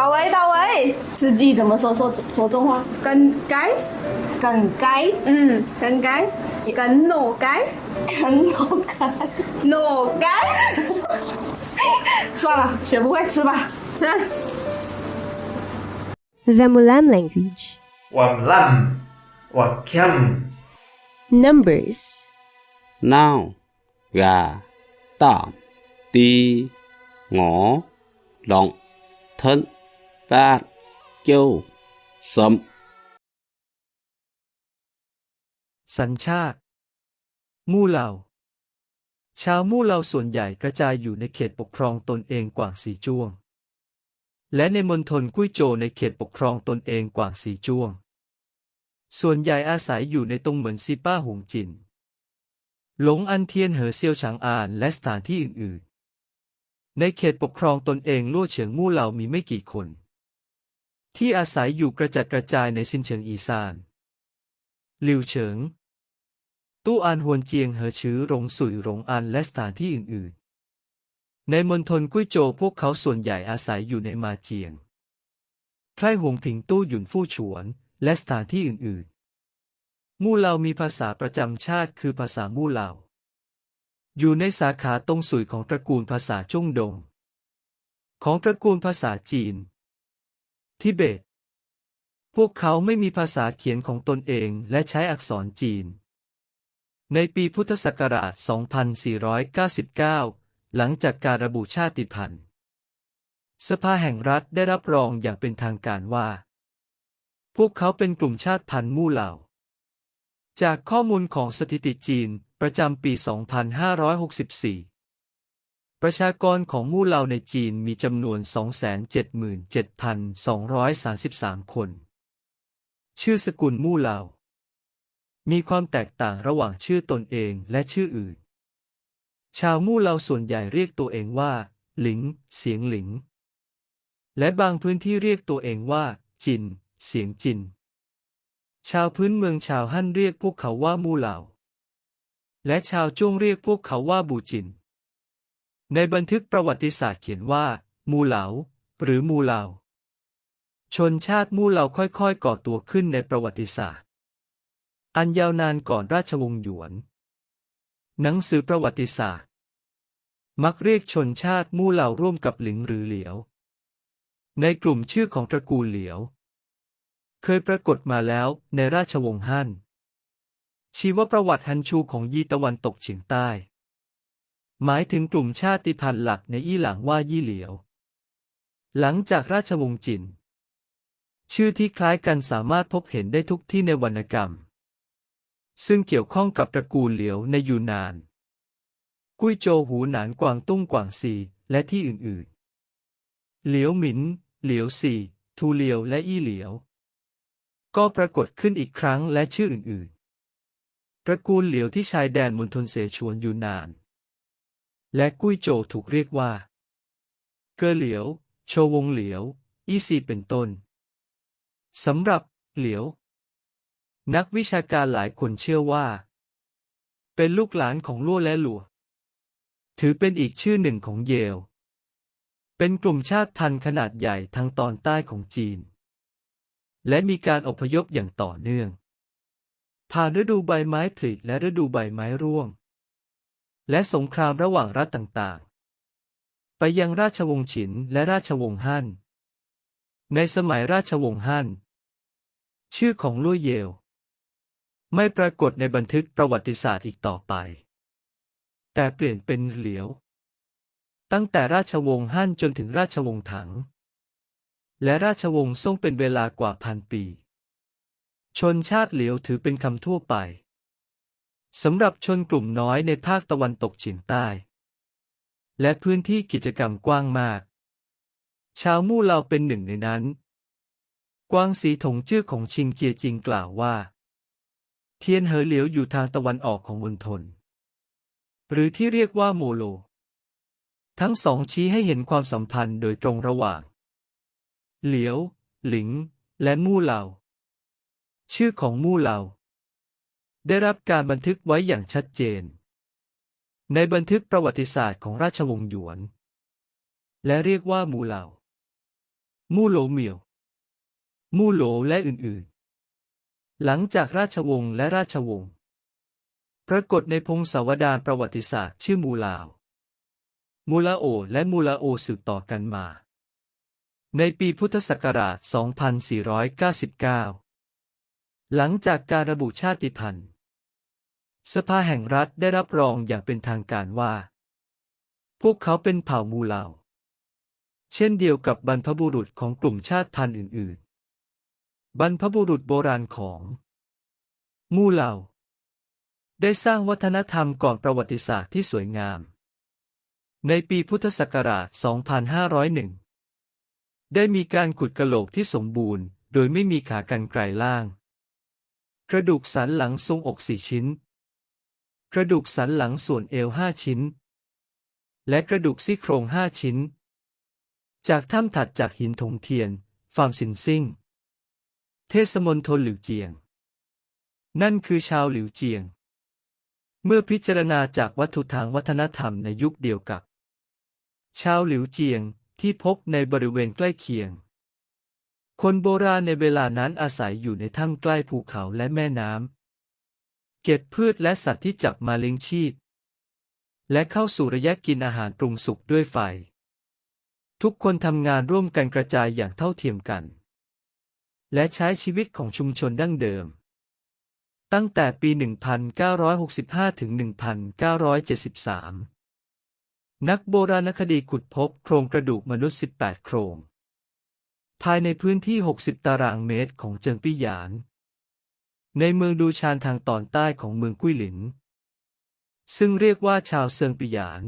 到位到位，司机怎么说说说中话？cần cái, Cần cái, ừ, cần cái, cần nổ cái, cần nổ cái, nổ cái. 算了，学不会吃吧，吃。Vermulam à, language. Wamlam, wakyam. Numbers. Now, gà, tam, ti, ngõ, long, thân. Bát châu sấm สัญชาติ มู่เหล่า ชาวมู่เหล่าส่วนใหญ่กระจายอยู่ในเขตปกครองตนเองกว่างสีจ้วง และในมณฑลกุ้ยโจวในเขตปกครองตนเองกว่างสีจ้วง ส่วนใหญ่อาศัยอยู่ในตรงเหมือนซีป้าหงจิน หลงอันเทียนเหอเซียวฉางอานและสถานที่อื่นๆ ในเขตปกครองตนเองลู่เฉิงมู่เหล่ามีไม่กี่คน ที่อาศัยอยู่กระจัดกระจายในซินเฉิงอีซานหลิวเฉิง ตู้อานฮวนเจียงเหอชื้อหลงสุยหลงอันและสถานที่อื่น ๆ ในมณฑลกุ้ยโจวพวกเขาส่วนใหญ่อาศัยอยู่ในมาเจียงไพร่หวงผิงตู้หยุนฟู่ฉวน และสถานที่อื่น ๆ มู่เหลามีภาษาประจำชาติคือภาษามู่เหลาอยู่ในสาขาตรงสุยของตระกูลภาษาจ้งดง ของตระกูลภาษาจีน ทิเบต พวกเขาไม่มีภาษาเขียนของตนเองและใช้อักษรจีน ในปีพุทธศักราช 2499 หลังจากการระบุชาติพันธุ์ สภาแห่งรัฐได้รับรองอย่างเป็นทางการว่า พวกเขาเป็นกลุ่มชาติพันธุ์มู่เหล่า จากข้อมูลของสถิติจีนประจำปี 2564 ประชากรของมู่เหล่าในจีนมีจำนวน 277,233 คน ชื่อสกุลมู่เหล่ามีความแตกต่างระหว่างชื่อตนเองและชื่ออื่น ชาวมู่เหล่าส่วนใหญ่เรียกตัวเองว่า หลิง เสียงหลิง และบางพื้นที่เรียกตัวเองว่า จิน เสียงจิน ชาวพื้นเมืองชาวฮั่นเรียกพวกเขาว่ามู่เหล่าและชาวจ้วงเรียกพวกเขาว่าบูจิน ในบันทึกประวัติศาสตร์เขียนว่า มูเหลา หรือมูเหลา ชนชาติมูเหลาค่อยๆ ก่อตัวขึ้นในประวัติศาสตร์ อันยาวนานก่อนราชวงศ์หยวน หนังสือประวัติศาสตร์ มักเรียกชนชาติมูเหลาร่วมกับหลิงหรือเหลียว ในกลุ่มชื่อของตระกูลเหลียว เคยปรากฏมาแล้วในราชวงศ์ฮั่นชีวประวัติฮันชูของยีตะวันตกเฉียงใต้ หมายถึงกลุ่มชาติพันธุ์หลักในอี้หลังว่ายี่เหลียว หลังจากราชวงศ์จิน ชื่อที่คล้ายกันสามารถพบเห็นได้ทุกที่ในวรรณกรรม ซึ่งเกี่ยวข้องกับตระกูลเหลียวในยูนาน กุ้ยโจวหูหนานกวางตุ้งกวางซีและที่อื่นๆ เหลียวหมิน เหลียวซีทูเหลียวและอี้เหลียว ก็ปรากฏขึ้นอีกครั้งและชื่ออื่นๆ ตระกูลเหลียวที่ชายแดนมณฑลเสฉวนยูนาน และกุ้ยโจวถูกเรียกว่า เกอเหลียว โชวงเหลียว อี้ซีเป็นต้นสำหรับ เหลียว นักวิชาการหลายคนเชื่อว่า เป็นลูกหลานของลั่วและหลัว ถือเป็นอีกชื่อหนึ่งของเยล เป็นกลุ่มชาติพันธุ์ขนาดใหญ่ทางตอนใต้ของจีน และมีการอพยพอย่างต่อเนื่อง ผ่านฤดูใบไม้ผลิและฤดูใบไม้ร่วง และสงครามระหว่างรัฐต่างๆ ไปยังราชวงศ์ฉินและราชวงศ์ฮั่น ในสมัยราชวงศ์ฮั่น ชื่อของลุ่ยเยล ไม่ปรากฏในบันทึกประวัติศาสตร์อีกต่อไป แต่เปลี่ยนเป็นเหลียว ตั้งแต่ราชวงศ์ฮั่นจนถึงราชวงศ์ถัง และราชวงศ์ซ่งเป็นเวลากว่าพันปี ชนชาติเหลียวถือเป็นคำทั่วไป สำหรับชนกลุ่มน้อยในภาคตะวันตกเฉียงใต้ และพื้นที่กิจกรรมกว้างมาก ชาวมู่เหลาเป็นหนึ่งในนั้น กวางสีถงชื่อของชิงเจียจิงกล่าวว่า เทียนเหอเหลียวอยู่ทางตะวันออกของมณฑลหรือที่เรียกว่าโมโล ทั้งสองชี้ให้เห็นความสัมพันธ์โดยตรงระหว่าง เหลียว หลิง และมู่เหลาชื่อของมู่เหลา ได้รับการบันทึกไว้อย่างชัดเจน ในบันทึกประวัติศาสตร์ของราชวงศ์หยวน และเรียกว่ามูเหลามู่โหลเหมียว มู่โหลและอื่นๆ หลังจากราชวงศ์และราชวงศ์ปรากฏในพงศาวดารประวัติศาสตร์ชื่อมูลาว มูลาโอและมูลาโอสืบต่อกันมา ในปีพุทธศักราช 2499 หลังจากการระบุชาติพันธุ์ สภาแห่งรัฐได้รับรองอย่างเป็นทางการว่า พวกเขาเป็นเผ่ามูลาว เช่นเดียวกับบรรพบุรุษของกลุ่มชาติพันธุ์อื่น ๆ บรรพบุรุษโบราณของ มูลาว ได้สร้างวัฒนธรรมก่อนประวัติศาสตร์ที่สวยงาม ในปีพุทธศักราช 2501 ได้มีการขุดกะโหลกที่สมบูรณ์ โดยไม่มีขากรรไกรล่าง กระดูกสันหลังทรงอกสี่ชิ้น กระดูกสันหลังส่วนเอวห้าชิ้น และกระดูกซี่โครงห้าชิ้น จากถ้ำถัดจากหินถงเทียน ฟาร์มสินซิ่ง เทศมนทนหลิวเจียง นั่นคือชาวหลิวเจียง เมื่อพิจารณาจากวัตถุทางวัฒนธรรมในยุคเดียวกับ ชาวหลิวเจียงที่พบในบริเวณใกล้เคียง คนโบราณในเวลานั้นอาศัยอยู่ในถ้ำใกล้ภูเขาและแม่น้ำ เก็บพืชและสัตว์ที่จับมาเลี้ยงชีพ และเข้าสู่ระยะกินอาหารปรุงสุกด้วยไฟ ทุกคนทำงานร่วมกันกระจายอย่างเท่าเทียมกัน และใช้ชีวิตของชุมชนดั้งเดิม ตั้งแต่ปี 1965 ถึง 1973 นักโบราณคดีขุดพบโครงกระดูกมนุษย์ 18 โครง ภายในพื้นที่ 60 ตารางเมตรของเจิงปี้หยาน ในเมืองดูชานทางตอนใต้ของเมืองกุ้ยหลิน ซึ่งเรียกว่าชาวเซิงปิหยาน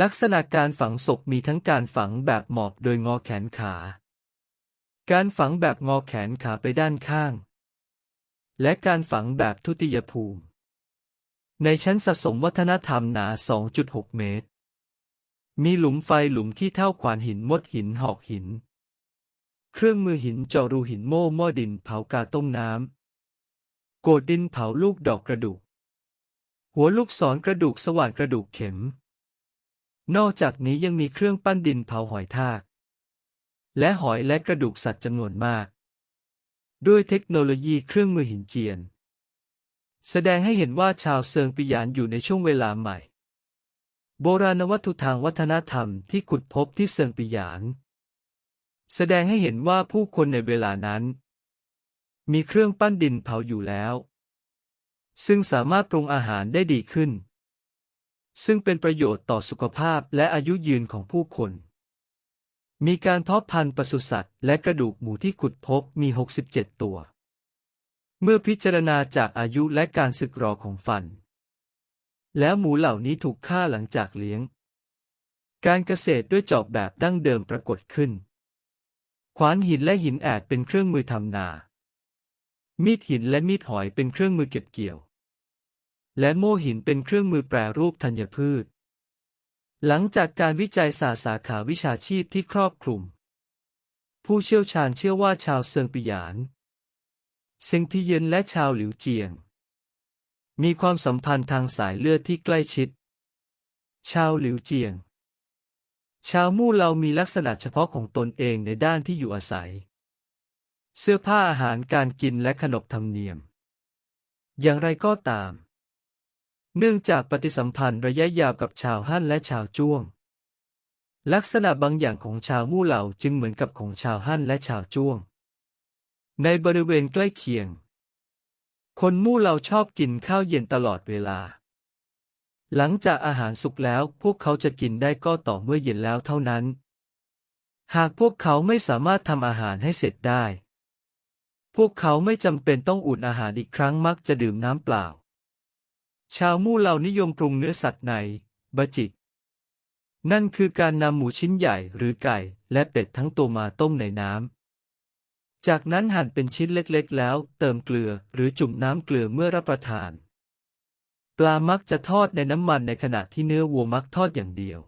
ลักษณะการฝังศพมีทั้งการฝังแบบหมอบโดยงอแขนขา การฝังแบบงอแขนขาไปด้านข้าง และการฝังแบบทุติยภูมิ ในชั้นสะสมวัฒนธรรมหนา 2.6 เมตร มีหลุมไฟหลุมที่เท่าขวานหินมดหินหอกหิน เครื่องมือหินเจาะรูหินโม่หม้อดินเผากาต้มน้ำโกดดินเผาลูกดอกกระดูก หัวลูกศรกระดูกสว่านกระดูกเข็ม นอกจากนี้ยังมีเครื่องปั้นดินเผาหอยทาก และหอยและกระดูกสัตว์จำนวนมาก ด้วยเทคโนโลยีเครื่องมือหินเจียน แสดงให้เห็นว่าชาวเซิงปิยานอยู่ในช่วงเวลาใหม่ โบราณวัตถุทางวัฒนธรรมที่ขุดพบที่เซิงปิยาน แสดงให้เห็นว่าผู้คนในเวลานั้น มีเครื่องปั้นดินเผาอยู่แล้ว ซึ่งสามารถปรุงอาหารได้ดีขึ้น ซึ่งเป็นประโยชน์ต่อสุขภาพและอายุยืนของผู้คน มีการเพาะพันธุ์ปศุสัตว์และกระดูกหมูที่ขุดพบมี 67 ตัว เมื่อพิจารณาจากอายุและการสึกหรอของฟัน แล้วหมูเหล่านี้ถูกฆ่าหลังจากเลี้ยง การเกษตรด้วยจอบแบบดั้งเดิมปรากฏขึ้น ขวานหินและหินแอดเป็นเครื่องมือทำนา มีดหินและมีดหอยเป็นเครื่องมือเก็บเกี่ยว และโม่หินเป็นเครื่องมือแปรรูปธัญพืช หลังจากการวิจัยศาสตร์สาขาวิชาชีพที่ครอบคลุม ผู้เชี่ยวชาญเชื่อว่าชาวเซิงปิหยานเซิงพิเยนและชาวหลิวเจียง มีความสัมพันธ์ทางสายเลือดที่ใกล้ชิด ชาวหลิวเจียง ชาวมู่เรามีลักษณะเฉพาะของตนเองในด้านที่อยู่อาศัย เสื้อผ้าอาหารการกินและขนบธรรมเนียม อย่างไรก็ตาม เนื่องจากปฏิสัมพันธ์ระยะยาวกับชาวฮั่นและชาวจ้วง ลักษณะบางอย่างของชาวมู่เหล่าจึงเหมือนกับของชาวฮั่นและชาวจ้วง ในบริเวณใกล้เคียง คนมู่เหล่าชอบกินข้าวเย็นตลอดเวลา หลังจากอาหารสุกแล้วพวกเขาจะกินได้ก็ต่อเมื่อเย็นแล้วเท่านั้น หากพวกเขาไม่สามารถทำอาหารให้เสร็จได้ พวกเขาไม่จำเป็นต้องอุ่นอาหารอีกครั้งมักจะดื่มน้ำเปล่า ชาวมู่เหล่านิยมปรุงเนื้อสัตว์ในบะจิก นั่นคือการนำหมูชิ้นใหญ่หรือไก่และเป็ดทั้งตัวมาต้มในน้ำ จากนั้นหั่นเป็นชิ้นเล็กๆ แล้ว เติมเกลือหรือจุ่มน้ำเกลือเมื่อรับประทาน ปลามักจะทอดในน้ำมันในขณะที่เนื้อวัวมักทอดอย่างเดียว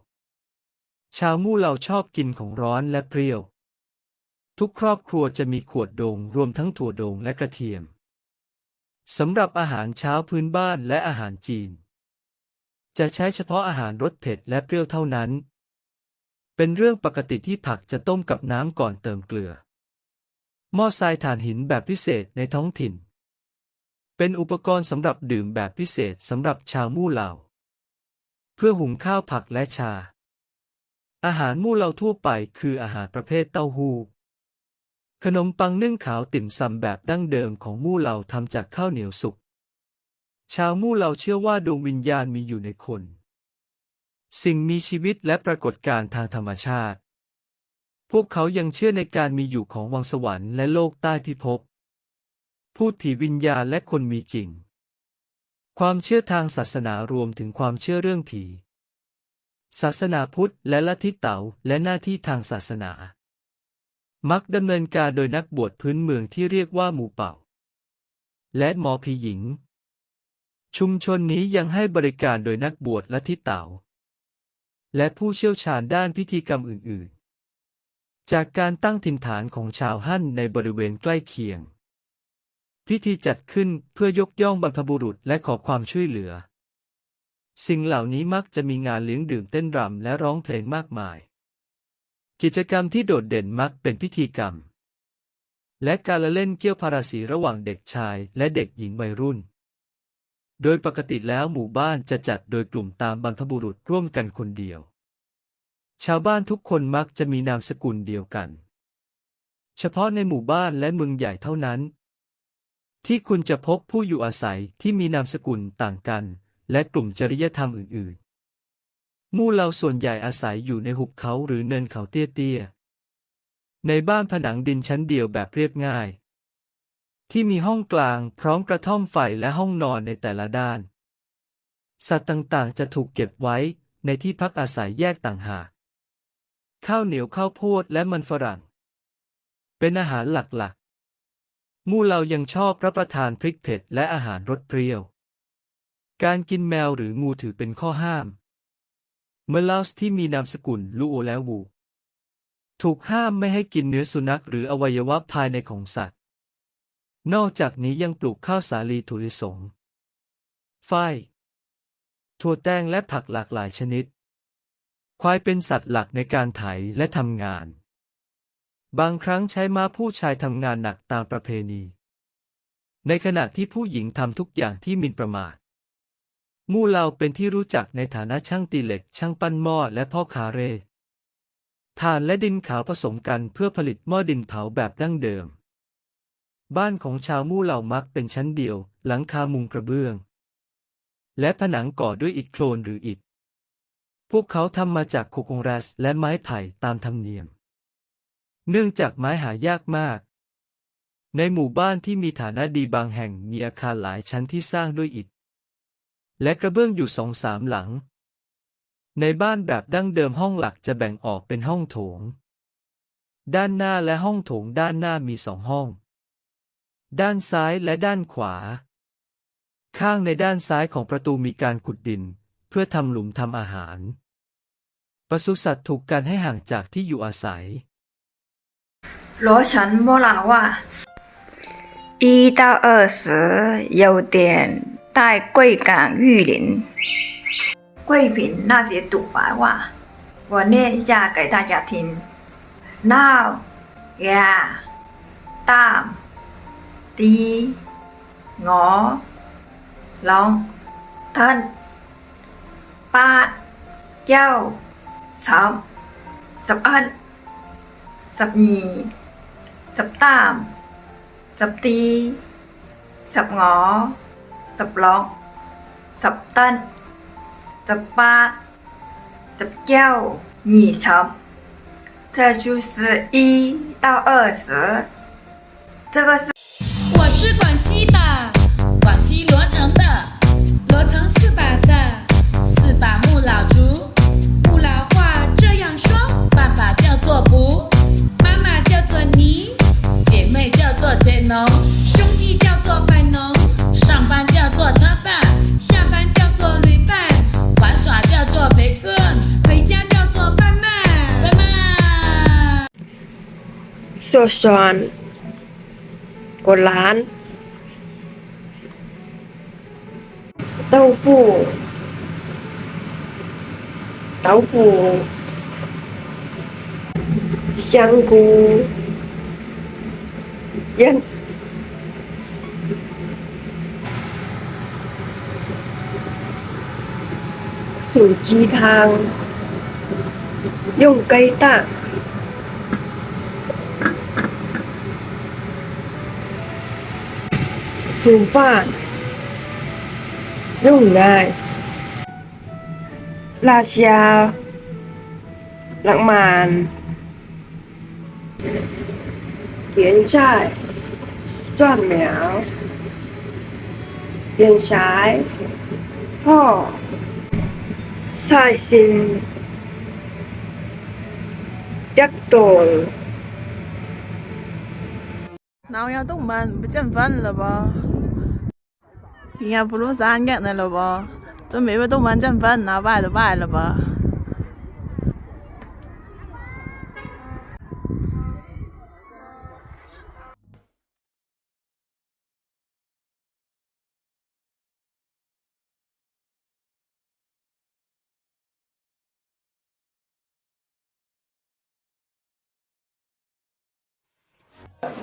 ชาวมู่เหล่าชอบกินของร้อนและเปรี้ยว ทุกครอบครัวจะมีขวดโดงรวมทั้งถั่วโดงและกระเทียมสำหรับอาหารเช้าพื้นบ้านและอาหารจีน จะใช้เฉพาะอาหารรสเผ็ดและเปรี้ยวเท่านั้น เป็นเรื่องปกติที่ผักจะต้มกับน้ำก่อนเติมเกลือ หม้อทรายถ่านหินแบบพิเศษในท้องถิ่น เป็นอุปกรณ์สำหรับดื่มแบบพิเศษสำหรับชาวมู่เหล่า เพื่อหุงข้าวผักและชา อาหารมู่เหล่าทั่วไปคืออาหารประเภทเต้าหู้ ขนมปังนึ่งขาวติ่มซำแบบดั้งเดิมของมู่เหล่าทำจากข้าวเหนียวสุก ชาวมู่เหล่าเชื่อว่าดวงวิญญาณมีอยู่ในคน สิ่งมีชีวิตและปรากฏการณ์ทางธรรมชาติ พวกเขายังเชื่อในการมีอยู่ของวังสวรรค์และโลกใต้พิภพ พูดผีวิญญาณและคนมีจริง ความเชื่อทางศาสนารวมถึงความเชื่อเรื่องผี ศาสนาพุทธและลัทธิเต๋าและหน้าที่ทางศาสนา มักดำเนินการโดยนักบวชพื้นเมืองที่เรียกว่าหมู่เป่า และหมอผีหญิง ชุมชนนี้ยังให้บริการโดยนักบวชลัทธิเต๋าและผู้เชี่ยวชาญด้านพิธีกรรมอื่น ๆ จากการตั้งถิ่นฐานของชาวฮั่นในบริเวณใกล้เคียง พิธีจัดขึ้นเพื่อยกย่องบรรพบุรุษและขอความช่วยเหลือ สิ่งเหล่านี้มักจะมีงานเลี้ยงดื่มเต้นรำและร้องเพลงมากมาย กิจกรรมที่โดดเด่นมักเป็นพิธีกรรม และการละเล่นเกี่ยวพาราสีระหว่างเด็กชายและเด็กหญิงวัยรุ่น โดยปกติแล้วหมู่บ้านจะจัดโดยกลุ่มตามบรรพบุรุษร่วมกันคนเดียว ชาวบ้านทุกคนมักจะมีนามสกุลเดียวกันเฉพาะในหมู่บ้านและเมืองใหญ่เท่านั้น ที่คุณจะพบผู้อยู่อาศัยที่มีนามสกุลต่างกัน และกลุ่มจริยธรรมอื่นๆ มู่เราส่วนใหญ่อาศัยอยู่ในหุบเขาหรือเนินเขาเตี้ยๆ ในบ้านผนังดินชั้นเดียวแบบเรียบง่าย ที่มีห้องกลางพร้อมกระท่อมไฟและห้องนอนในแต่ละด้าน สัตว์ต่างๆ จะถูกเก็บไว้ในที่พักอาศัยแยกต่างหาก ข้าวเหนียวข้าวโพดและมันฝรั่ง เป็นอาหารหลัก มู่เรายังชอบรับประทานพริกเผ็ดและอาหารรสเปรี้ยว การกินแมวหรืองูถือเป็นข้อห้าม เมลาสที่มีนามสกุลลูโอและวู ถูกห้ามไม่ให้กินเนื้อสุนัขหรืออวัยวะภายในของสัตว์ นอกจากนี้ยังปลูกข้าวสาลีถั่วลิสง ฝ้ายถั่วแตงและผักหลากหลายชนิด ควายเป็นสัตว์หลักในการไถและทำงาน บางครั้งใช้ม้าผู้ชายทำงานหนักตามประเพณี ในขณะที่ผู้หญิงทำทุกอย่างที่มินประมาท มู่เราเป็นที่รู้จักในฐานะช่างตีเหล็ก ช่างปั้นหม้อและพ่อคาเร่ถ่านและดินขาวผสมกันเพื่อผลิตหม้อดินเผาแบบดั้งเดิม บ้านของชาวมู่เหล่ามักเป็นชั้นเดียว หลังคามุงกระเบื้อง และผนังก่อด้วยอิฐโคลนหรืออิฐ พวกเขาทำมาจากโคโกงรัสและไม้ไผ่ตามธรรมเนียม เนื่องจากไม้หายากมาก ในหมู่บ้านที่มีฐานะดีบางแห่งมีอาคารหลายชั้นที่สร้างด้วยอิฐ และกระเบื้องอยู่สองสามหลัง ในบ้านแบบดั้งเดิมห้องหลักจะแบ่งออกเป็นห้องโถง ด้านหน้าและห้องโถงด้านหน้ามีสองห้อง ด้านซ้ายและด้านขวา ข้างในด้านซ้ายของประตูมีการขุดดิน เพื่อทำหลุมทำอาหารปศุสัตว์ถูกกันให้ห่างจากที่อยู่อาศัย 罗城莫老话，一到二十有点带贵港玉林。贵品那些独白话，我念一下给大家听。Now, yeah, ตามตีงอลองท่านป้าเจ้าสามสับอันสับหนี สับตาม สับตี สับหงอ สับล็อก สับตันสับป้าสับเจ้าหนีช้ำ这就是一到二十，这个是。 ส่วนส่วนกดร้าน เต้าหู้เต้าหู้ 香菇，腌煮鸡汤，用鸡蛋。 phù phản Dùng ngài Là xa Lãng mạn. Kiến trại. Tròn méo. Điên trái. Hò Sai xin Đắc tội. Nào nhau tụng mình bị chân vân là bà. 应该不落山梗的了吧？这没被动漫正笨呢，败都败了吧？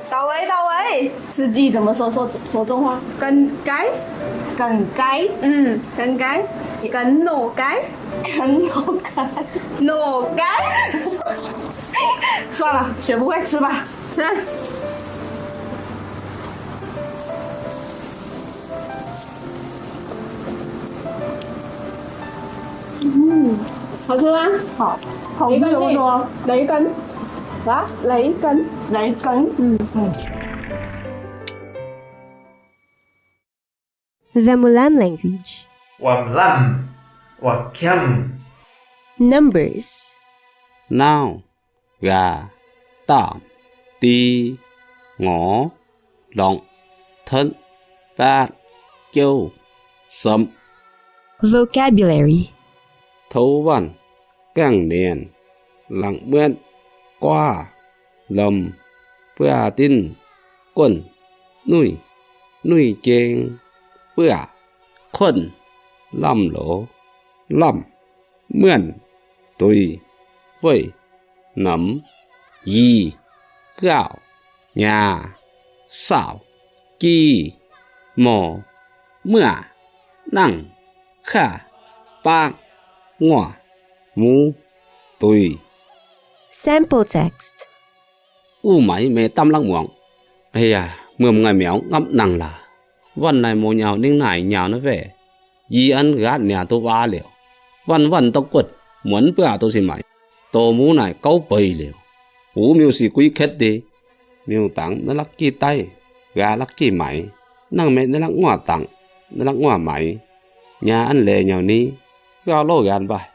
到位到位，是鸡怎么说说说中话？梗改，梗改，嗯，梗改，梗挪改，梗挪改，挪改。算了，学不会吃吧，吃。嗯，好吃吗？好，好吃多，哪一根？哪一根？đó lấy cân, lấy cân. ừ. ừ. Vamulam language. Wamlam. Wakyam. Numbers. Now. Gà. Tạm. Ti. Ngõ. long, Thân. ba, Châu. Sâm. Vocabulary. Thấu văn. Càng niên. Lặng bên qua, lầm bữa tin quân nuôi nuôi chênh bữa khuẩn lâm lỗ lâm mượn, tùy vây nấm y gạo, nhà xảo chi, mò mưa nặng khả bạc ngọa mu tùy. Sample text. u mày mẹ tâm lăng muộn Hey à mượm ngày mèo ngắm vân này mua nhào ninh nải nhào nó về. Y ăn gát nhà tôi ba liều. văn văn tôi quật, muốn bữa tôi xin mày. Tô mũ này câu bầy liều. bố miêu xì quý khét đi. Miêu tặng nó lắc chi tay, gà lắc chi mày. Năng mẹ nó lắc ngoà tặng, nó lắc ngoà mày. Nhà ăn lề nhào ni gà lô gàn bài.